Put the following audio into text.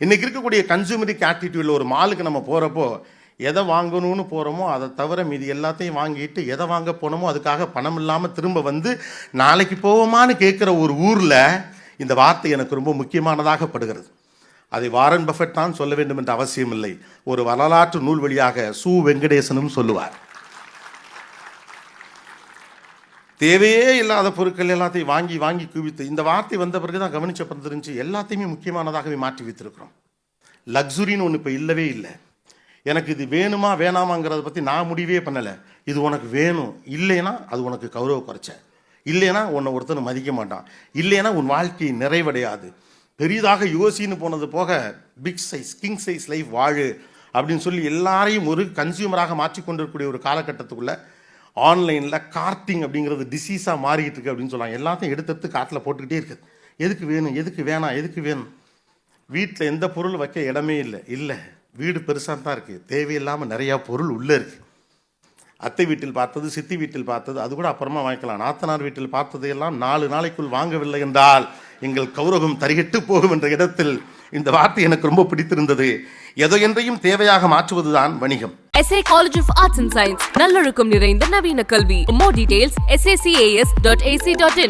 இன்றைக்கி இருக்கக்கூடிய கன்சூமரிக் ஆட்டிடியூடில் ஒரு மாலுக்கு நம்ம போகிறப்போ எதை வாங்கணும்னு போகிறோமோ அதை தவிர மீதி எல்லாத்தையும் வாங்கிட்டு எதை வாங்க போனோமோ அதுக்காக பணம் இல்லாமல் திரும்ப வந்து நாளைக்கு போவோமான்னு கேட்குற ஒரு ஊரில் இந்த வார்த்தை எனக்கு ரொம்ப முக்கியமானதாக படுகிறது. அதை வாரன் பஃபெட் தான் சொல்ல வேண்டும் என்ற அவசியம் இல்லை ஒரு வரலாற்று நூல் வழியாக சு வெங்கடேசனும் சொல்லுவார். தேவையே இல்லாத பொருட்கள் எல்லாத்தையும் வாங்கி வாங்கி குவித்து இந்த வார்த்தை வந்த பிறகு தான் கவனிச்ச பிறகு எல்லாத்தையுமே முக்கியமானதாகவே மாற்றி வைத்திருக்கிறோம். லக்ஸுரின்னு ஒன்று இப்போ இல்லவே இல்லை. எனக்கு இது வேணுமா வேணாமாங்கிறத பற்றி நான் முடிவே பண்ணலை. இது உனக்கு வேணும். இல்லைன்னா அது உனக்கு கௌரவ குறைச்ச. இல்லைன்னா உன்னை ஒருத்தர் மதிக்க மாட்டான். இல்லைன்னா உன் வாழ்க்கை நிறைவடையாது. பெரிதாக யோசின்னு போனது போக big size king size life வாழு அப்படின்னு சொல்லி எல்லாரையும் ஒரு கன்சியூமராக மாற்றிக்கொண்டிருக்கக்கூடிய ஒரு காலகட்டத்துக்குள்ளே ஆன்லைனில் கார்ட்டிங் அப்படிங்கிறது டிசீஸாக மாறிக்கிட்டு இருக்கு அப்படின்னு சொல்லுவாங்க எல்லாத்தையும் எடுத்து எடுத்து காட்டில் போட்டுக்கிட்டே இருக்குது எதுக்கு வேணும்? எதுக்கு வேணாம்? எதுக்கு வேணும்? வீட்டில் எந்த பொருள் வைக்க இடமே இல்லை. இல்லை. வீடு பெருசாக தான் இருக்குது தேவையில்லாமல் நிறையா பொருள் உள்ளே இருக்குது அத்தை வீட்டில் பார்த்தது சித்தி வீட்டில் பார்த்தது அது கூட அப்புறமா வாங்கிக்கலாம். நாத்தனார் வீட்டில் பார்த்தது எல்லாம் நாலு நாளைக்குள் வாங்கவில்லை என்றால் எங்கள் கௌரவம் தரிகிட்டு போகும் என்ற இடத்தில் இந்த வார்த்தை எனக்கு ரொம்ப பிடித்திருந்தது. எதோ என்றையும் தேவையாக மாற்றுவதுதான் வணிகம். SA College of Arts and Science நல்லொழுக்கம் நிறைந்த நவீன கல்வி more details sacs.ac.in